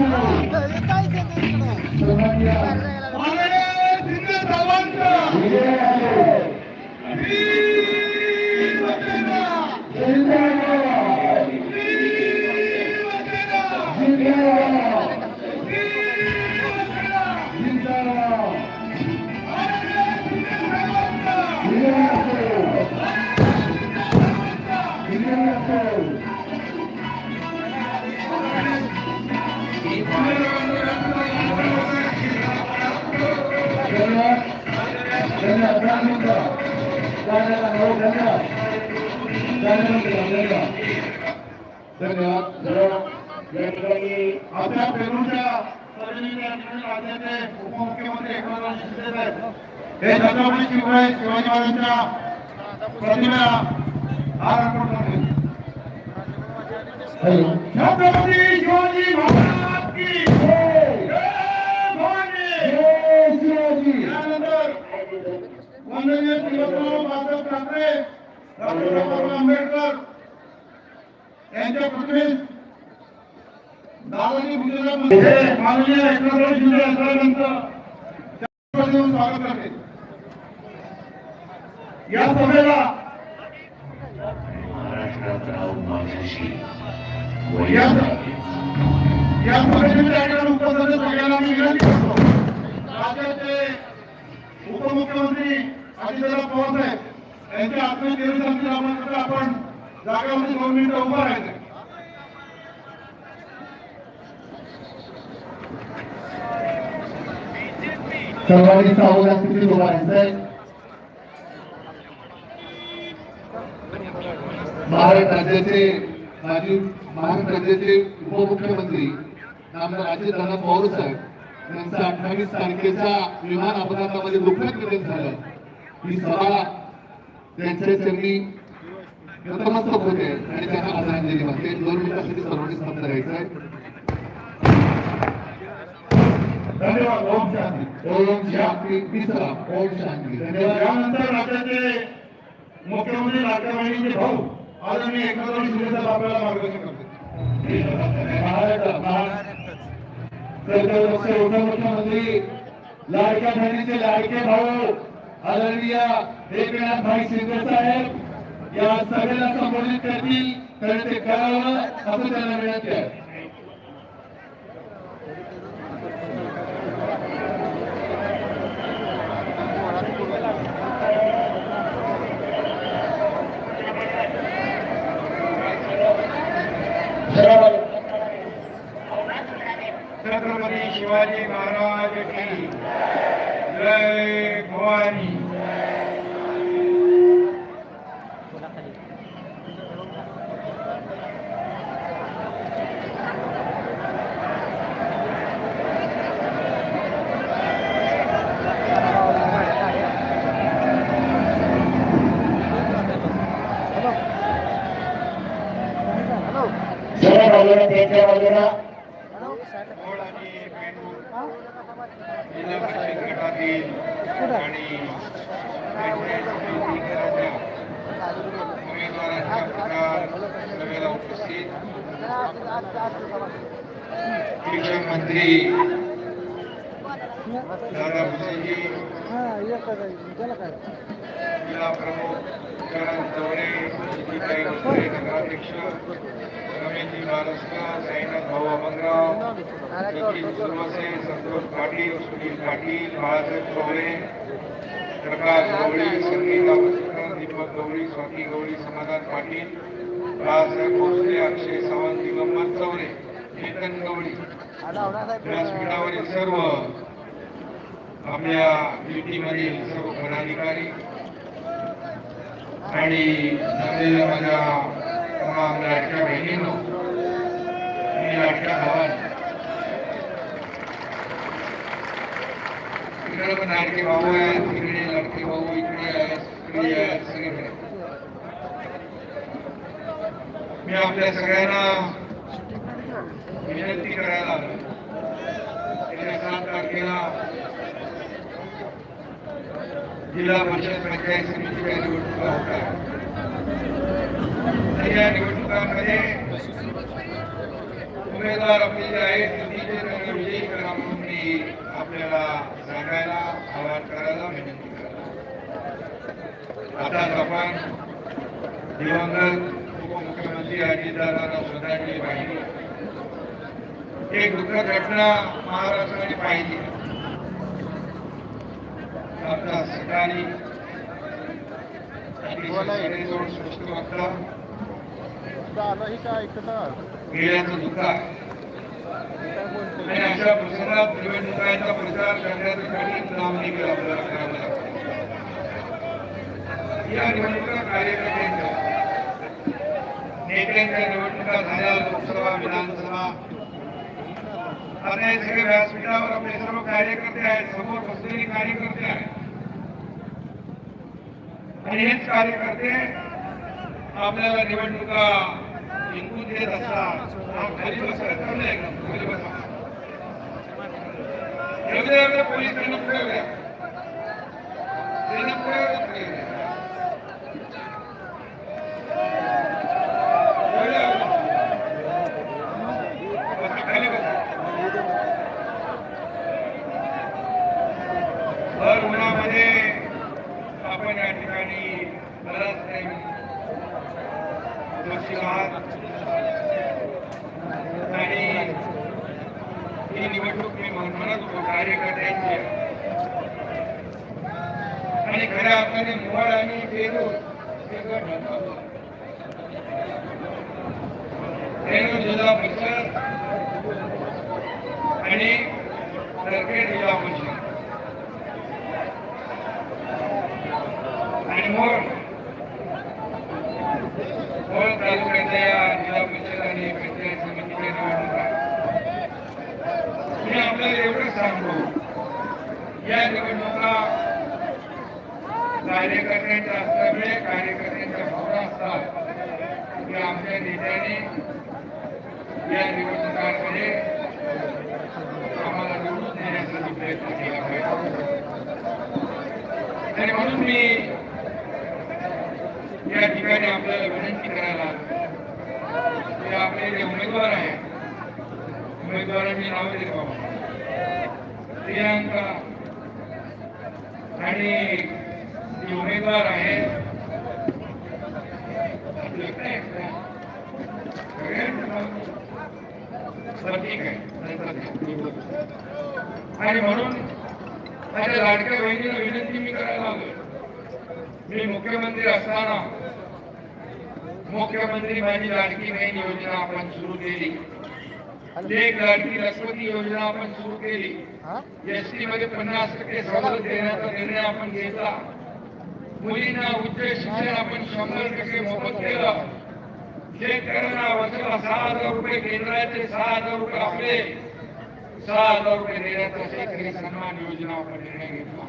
Thank you. धन्यवाद। धन्यवाद धन्यवाद हो, धन्यवाद धन्यवाद धन्यवाद धन्यवाद सर्व या ठिकाणी आपल्या पेरूच्या सर्जनीच्या ठिकाणी राज्याचे उपमुख्यमंत्री एकनाथ शिंदे साहेब हे छत्रपती शिवराय शिवाजी महाराजांच्या प्रतिमेला हार अर्पण करते हॅलो छत्रपती शिवाजी महाराज की माननीय श्रीमंतराव बाळासाहेब ठाकरे डॉक्टर बाबासाहेब आंबेडकर यांच्या प्रतिमेस दादाजी भुजबळ माननीय एकनाथराव शिंदे यांचं स्वागत करते. या सभेला महाराष्ट्रात या या सभेच्या उपस्थित सगळ्यांना मी विनंती करतो. राज्याचे उपमुख्यमंत्री अजितदादा पवार साहेब यांच्या आत्मीय देवीसाठी आपण आपण जागेवरती दोन मिनिटं उभं राहायचं सर्वांनी सावधान स्थितीत उभा राहायचंय महाराष्ट्र राज्याचे माजी महाराष्ट्र राज्याचे उपमुख्यमंत्री नामदार अजितदादा पवार साहेब यांचं अठ्ठावीस तारखेच्या विमान अपघातामध्ये दुःखद निधन झालं. ही सभा त्यांच्या चरणी नतमस्तक होते आणि त्यांना आदरांजली वाटते दोन मिनिटासाठी सर्वांनी स्तब्ध राहायचं आहे. धन्यवाद ओम शांती. ओम शांती तिसरा ओम शांती. धन्यवाद. यानंतर राज्याचे मुख्यमंत्री नाट्यवाहिनीचे भाऊ आदरणीय एकनाथ शिंदे आपल्याला मार्गदर्शन करते महाराष्ट्र लाडक्या बहिणीचे लाडके भाऊ आदरणीय एकनाथ भाई शिंदे साहेब या सभेला संबोधित करतील तर ते करावं असं त्यांना विनंती आहे छत्रपती शिवाजी महाराज की जय भवानी सर्व बाजूला त्यांच्या बाजूला गोड आणि पेंडू जिल्हा परिषद गटातील आणि उमेदवारांच्या प्रचार सभेला उपस्थित शिक्षण मंत्री दादा भुसेजी जिल्हा प्रमुख शरद चौरे विजयताई भोसले नगराध्यक्ष रमेशजी महाराष्ट्र साईनाथ भाऊ अभंगराव सचिन सुरवसे संतोष पाटील सुनील पाटील बाळासाहेब चौरे प्रकाश गवळी संगीता वसकर दीपक गवळी स्वाती गवळी समाधान पाटील बाळासाहेब भोसले अक्षय सावंत दिगंबर चवरे चेतन गवळी. व्यासपीठावरील सर्व. आपल्या युतीमधील सर्व पदाधिकारी आणि झालेल्या माझ्या तमाम लाडक्या बहिणींनो आणि लाडक्या भावांनो इकडे पण लाडके भाऊ आहेत तिकडे लाडके भाऊ इकडे आहेत इकडे आहेत सगळीकडे. मी आपल्या सगळ्यांना विनंती करायला आलो गेल्या सात तारखेला जिल्हा परिषद पंचायत समितीच्या निवडणुका होतात. आणि या निवडणुकांमध्ये उमेदवार आपले जे आहेत युतीचे त्यांना विजयी करा म्हणून मी आपल्याला सांगायला आवाहन करायला विनंती करायला आता आपण दिवंगत उपमुख्यमंत्री अजितदादांना श्रद्धांजली वाहिली एक दुःख घटना महाराष्ट्राने पाहिली. सकाळी साडेदोन सुष्ट वाजता गेल्याचं दुःख आहे. आणि अशा प्रसंगात निवडणुकांचा प्रचार करण्याचं कठीण काम देखील आपल्याला करावं लागतं या निवडणुका कार्यकर्त्यांच्या नेत्यांच्या निवडणुका झाल्या लोकसभा विधानसभा आता हे सगळे व्यासपीठावर आपले सर्व कार्यकर्ते आहेत समोर बसलेले कार्यकर्ते आहेत. आणि हेच कार्यकर्ते आपल्याला निवडणुका जिंकून देत असतात. खाली बसा थांबले खाली बसा. एवढे एवढे पोलीस त्यांना पुढे त्यांना पुढे द्या, पुढे द्या. एवढे एवढे. बसा, खाली बसा. भर उन्हामध्ये आपण या ठिकाणी बराच टाइम बसलो आहात आणि ही निवडणूक मी म्हण- म्हणत होतो कार्यकर्त्यांची आहे. आणि खऱ्या अर्थाने मोहोळ आणि पेरू हे गट होतात. पेरू जिल्हा परिषद आणि सरखेड जिल्हा परिषद आणि मोर मोर तालुक्याच्या या जिल्हा परिषद आणि पंचायत समितीच्या निवडणुका मी आपल्याला एवढंच सांगतो या निवडणुका कार्यकर्त्यांच्या असल्यामुळे कार्यकर्त्यांच्या भावना असतात. की आमच्या नेत्याने या निवडणुकांमध्ये आम्हाला निवडून देण्यासाठी प्रयत्न केला पाहिजे. आणि म्हणून मी या ठिकाणी आपल्याला विनंती करायला की आपले जे उमेदवार आहेत उमेदवारांनी नाव दिले बाबा. प्रियांका आणि उमेदवार काय आहे? आणि म्हणून माझ्या लाडक्या बहिणीला विनंती मी करायला आलोय. मी मुख्यमंत्री असताना मुख्यमंत्री माझी लाडकी बहीण योजना आपण सुरू केली. एक लाडकी लखपती योजना आपण सुरू केली. एसटी मध्ये पन्नास टक्के सवलत देण्याचा निर्णय आपण घेतला. मुलींना उच्च शिक्षण आपण शंभर टक्के मोफत केलं. शेतकऱ्यांना वर्षाला सहा हजार रुपये केंद्राचे सहा हजार रुपये आपले. सहा हजार रुपये देण्याचा शेतकरी सन्मान योजना आपण निर्णय घेतला.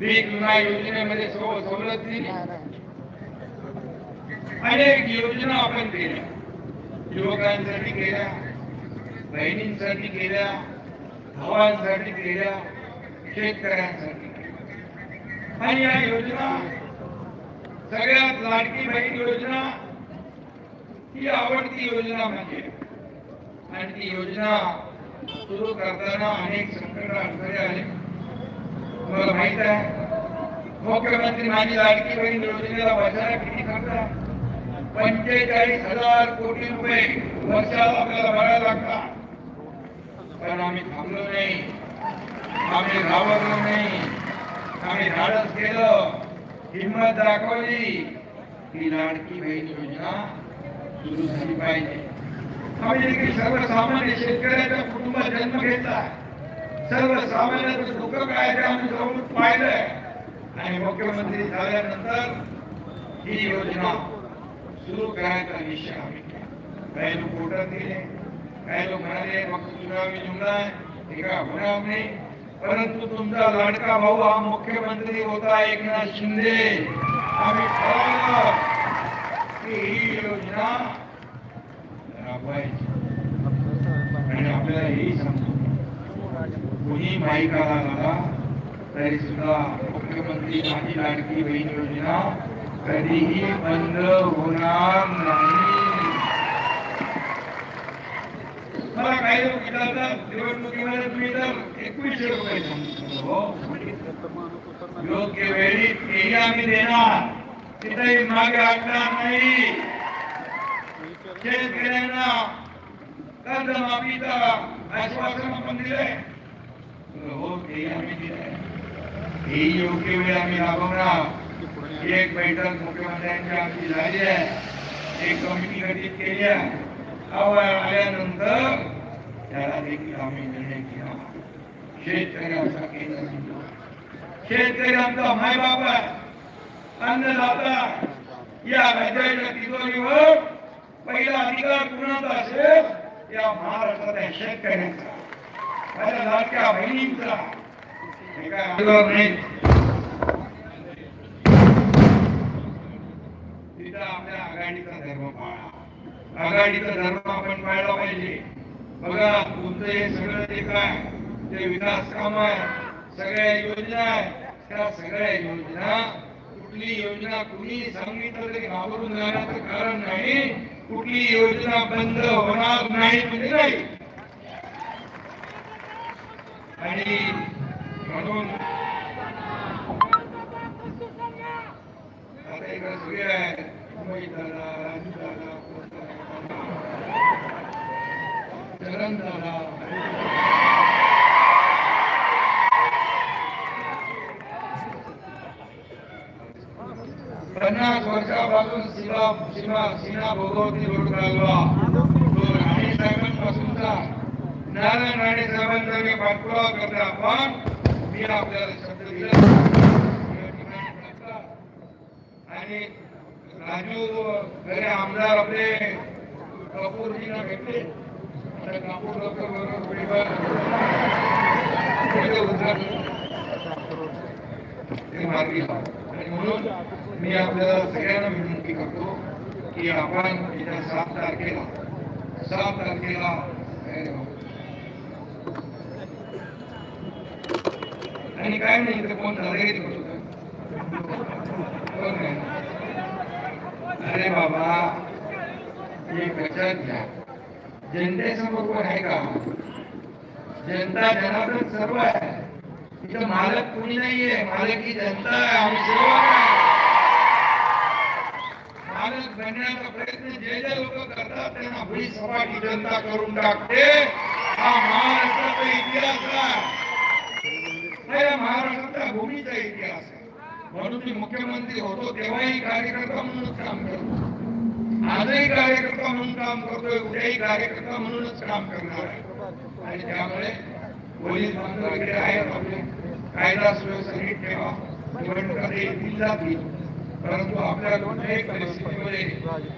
पीक विमा योजनेमध्ये सव- सवलत दिली. अनेक योजना आपण केल्या. युवकांसाठी केल्या बहिणींसाठी केल्या भावांसाठी केल्या शेतकऱ्यांसाठी आणि या योजना सगळ्यात लाडकी बहीण योजना ही आवडती योजना म्हणजे आणि ती योजना सुरू करताना अनेक संकट अडथळे आले. तुम्हाला माहीत आहे मुख्यमंत्री माझी लाडकी बहीण योजनेला बसायला किती खर्च आहे? पंचेचाळीस हजार कोटी रुपये वर्षाला आपल्याला भरायला लागतात. पण आम्ही थांबलो नाही. आम्ही घाबरलो नाही. आम्ही धाडस केलं. हिंमत दाखवली. ही लाडकी बहीण योजना सुरू झाली पाहिजे. आम्ही देखील सर्वसामान्य शेतकऱ्याचा कुटुंब जन्म घेतला. सर्वसामान्याचं दुःख काय ते आम्ही जवळ पाहिलंय. आणि मुख्यमंत्री झाल्यानंतर ही योजना सुरू करायचा निश्चय आम्ही काही लोक कोर्टात गेले. काही लोक म्हणाले फक्त चुनावी निवडा हे काय होणार नाही परंतु तुमचा लाडका भाऊ हा मुख्यमंत्री होता एकनाथ शिंदे. आम्ही ठरवलं की ही योजना राबवायची. आणि आपल्याला हेही सांगतो. कोणी माहिकाला आला तरी सुद्धा मुख्यमंत्री माझी लाडकी बहीण योजना कधीही बंद होणार नाही. मला काही निवडणुकीमध्ये तुम्ही तर एकवीसशे रुपये योग्य वेळी तेही आम्ही देणार तिथेही मागे हटणार नाही शेतकऱ्यांना कर्जमाफीचा आश्वासन आपण दिले हो तेही आम्ही दिलंय ही योग्य वेळ आम्ही राबवणार एक बैठक मुख्यमंत्र्यांची आमची झाली आहे एक कमिटी गठीत केली आहे आल्यानंतर त्याला देखील आम्ही निर्णय केला शेतकऱ्यांचा केंद्र बिंदू. शेतकरी आमचा मायबाप आहे अन्नदाता या राज्याच्या तिजोरीवर पहिला अधिकार कुणाचा असेल या महाराष्ट्रातल्या शेतकऱ्यांचा माझ्या लाडक्या बहिणींचा आपल्या आघाडीचा धर्म पाळा आघाडीचा धर्म आपण पाळला पाहिजे बघा तुमचं हे सगळं जे काय ते विकास काम आहे सगळ्या योजना आहे त्या सगळ्या योजना कुठली योजना कुणी सांगितलं तरी घाबरून जाण्याचं कारण नाही कुठली योजना बंद होणार नाही म्हणजे नाही. आणि म्हणून आता इकडे सगळे आहे मुंबई झाला राजू झाला चरण पन्नास वर्षापासून सीमा सीमा सीना भोगवती रोड कालवा तो राणे साहेबांपासूनचा नारायण राणे साहेबांचा मी पाठपुरावा करता पण मी आपल्याला शब्द दिला. आणि राजू खरे आमदार आपले कपूरजींना भेटले. मार्गी आणि म्हणून मी आपल्याला सगळ्यांना विनंती करतो की आपण येत्या सात तारखेला सात तारखेला आणि काय नाही इथे कोण झालं कोण नाही अरे बाबा हे लक्षात घ्या. जनतेसमोर कोण आहे का? जनता जनार्दन सर्व आहे. तिथं मालक कोणी नाहीये. मालक ही जनता आहे. आम्ही सेवक मालक बनण्याचा प्रयत्न जे जे लोक करतात त्यांना भुई सपाटी जनता करून टाकते. हा महाराष्ट्राचा इतिहास आहे. हा महाराष्ट्राच्या भूमीचा इतिहास आहे. म्हणून मी मुख्यमंत्री होतो तेव्हाही कार्यकर्ता म्हणून काम करतो. आजही कार्यकर्ता म्हणून काम करतोय उद्याही कार्यकर्ता म्हणूनच काम करणार आहे. आणि त्यामुळे पोलीस बंद वगैरे आहेत आपले. कायदा सुव्यवस्था नीट ठेवा. निवडणुका येतील जातील. परंतु आपल्या कोणत्याही परिस्थितीमध्ये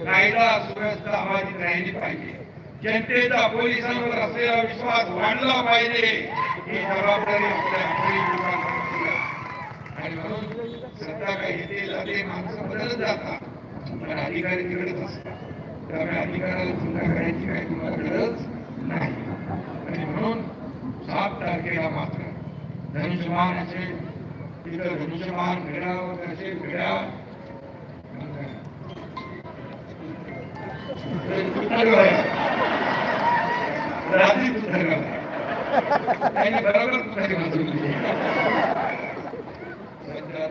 कायदा सुव्यवस्था अबाधित राहिली पाहिजे. जनतेचा पोलिसांवर असलेला विश्वास वाढला पाहिजे. ही जबाबदारी आपल्या पोलीस विभागाची आहे. आणि म्हणून सत्ता काय येते जाते माणसं बदलत जातात पण अधिकारी त्यामुळे अधिकाराला चिंता करायची काही तुम्हाला गरज नाही. आणि म्हणून सात तारखेला मात्र धनुष्यमान असेल तिथं धनुष्यमान घड्यावर असेल घडा रात्री तुझं त्यांनी बरोबर तुझ्या बाजूला दिली. सध्या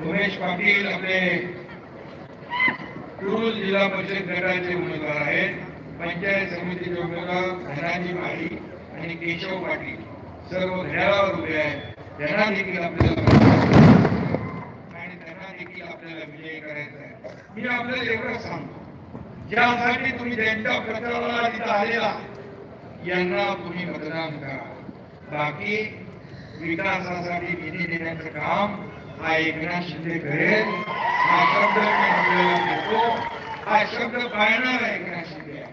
उमेश पाटील आपले कुरुल जिल्हा परिषद गटाचे उमेदवार आहेत. पंचायत समितीचे उमेदवार धनाजी माळी आणि केशव पाटील. सर्व घड्याळावर उभे आहेत. त्यांना देखील आपल्याला आपल्याला विजयी करायचा आहे मी आपल्याला एवढं सांगतो. ज्यासाठी तुम्ही ज्यांच्या प्रचाराला तिथं आलेला यांना तुम्ही मतदान करा. बाकी विकासासाठी निधी देण्याचं काम हा एकनाथ शिंदे करेल. हा शब्द मी आपल्याला देतो. हा शब्द पाळणार एकनाथ शिंदे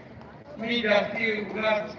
मी जास्ती उगाच